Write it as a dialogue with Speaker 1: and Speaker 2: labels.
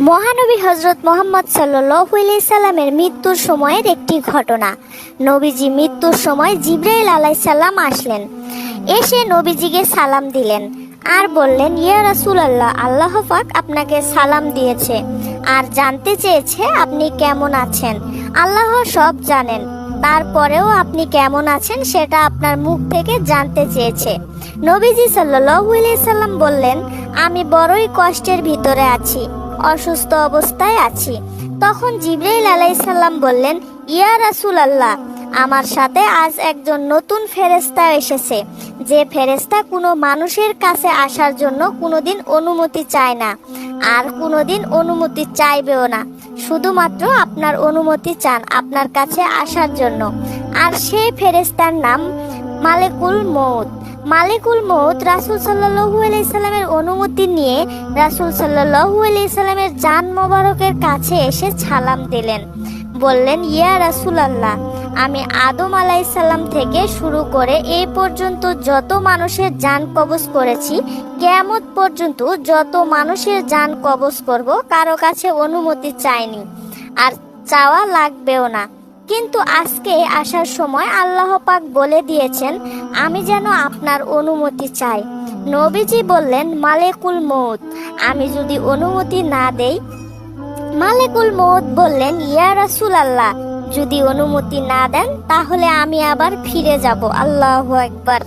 Speaker 1: মহানবী হজরত মোহাম্মদ সাল্লি সাল্লামের মৃত্যুর সময়ের একটি ঘটনা। নবীজি মৃত্যুর সময় জিব্রাইল আলাইসাল্লাম আসলেন। এসে নবীজিকে সালাম দিলেন। আর বললেন, ইয়া রাসূলুল্লাহ, আল্লাহ পাক আপনাকে সালাম দিয়েছে। আর জানতে চেয়েছে আপনি কেমন আছেন। আল্লাহ সব জানেন। তারপরেও আপনি কেমন আছেন সেটা আপনার মুখ থেকে জানতে চেয়েছে। নবীজি সাল্লাহ সাল্লাম বললেন, আমি বড়ই কষ্টের ভিতরে আছি। অসুস্থ অবস্থায় আছি। তখন জিব্রাইল আলাইসাল্লাম বললেন, ইয়া রাসূল আল্লাহ আমার সাথে আজ একজন নতুন ফেরেস্তা এসেছে। যে ফেরেস্তা কোনো মানুষের কাছে আসার জন্য কোনোদিন অনুমতি চায় না, আর কোনোদিন অনুমতি চাইবেও না। শুধুমাত্র আপনার অনুমতি চান আপনার কাছে আসার জন্য। আর সেই ফেরেস্তার নাম মালেকুল মৌত মালিকুল মৌত রাসুল সাল্লাহু আলাইসাল্লামের অনুমতি নিয়ে রাসুল সাল্লাহু আলাইসাল্লামের জান মোবারকের কাছে এসে ছালাম দিলেন। বললেন, ইয়া রাসুল আল্লাহ আমি আদম আলাইসাল্লাম থেকে শুরু করে এই পর্যন্ত যত মানুষের যান কবজ করেছি, কেয়ামত পর্যন্ত যত মানুষের যান কবজ করব, কারও কাছে অনুমতি চাইনি। আর চাওয়া লাগবেও না। কিন্তু আজকে আসার সময় আল্লাহ পাক বলে দিয়েছেন, আমি যেন আপনার অনুমতি চাই। নবীজি বললেন, মালেকুল মৌত আমি যদি অনুমতি না দেই, মালেকুল মৌত বললেন, ইয়া রাসুল আল্লাহ যদি অনুমতি না দেন, তাহলে আমি আবার ফিরে যাব। আল্লাহ একবার